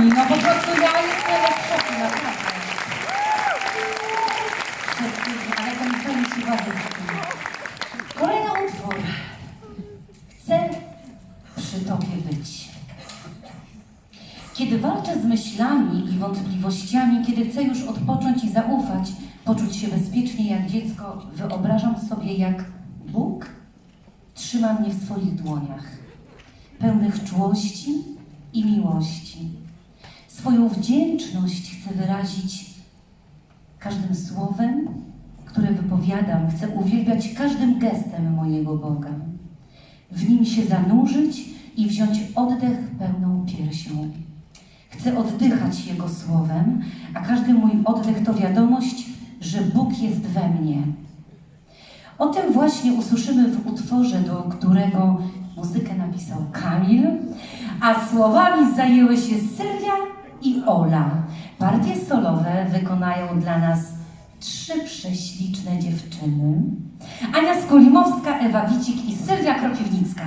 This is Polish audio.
kochani, no po prostu ja jestem w szoku, naprawdę. Ale to mi pełni się. Kolejny utwór. Chcę przy Tobie być. Kiedy walczę z myślami i wątpliwościami, kiedy chcę już odpocząć i zaufać, poczuć się bezpiecznie jak dziecko, wyobrażam sobie, jak Bóg trzyma mnie w swoich dłoniach, pełnych czułości i miłości. Swoją wdzięczność chcę wyrazić każdym słowem, które wypowiadam. Chcę uwielbiać każdym gestem mojego Boga. W nim się zanurzyć i wziąć oddech pełną piersią. Chcę oddychać Jego słowem, a każdy mój oddech to wiadomość, że Bóg jest we mnie. O tym właśnie usłyszymy w utworze, do którego muzykę napisał Kamil, a słowami zajęły się Sylwia i Ola. Partie solowe wykonają dla nas trzy prześliczne dziewczyny. Ania Skolimowska, Ewa Wicik i Sylwia Kropiwnicka.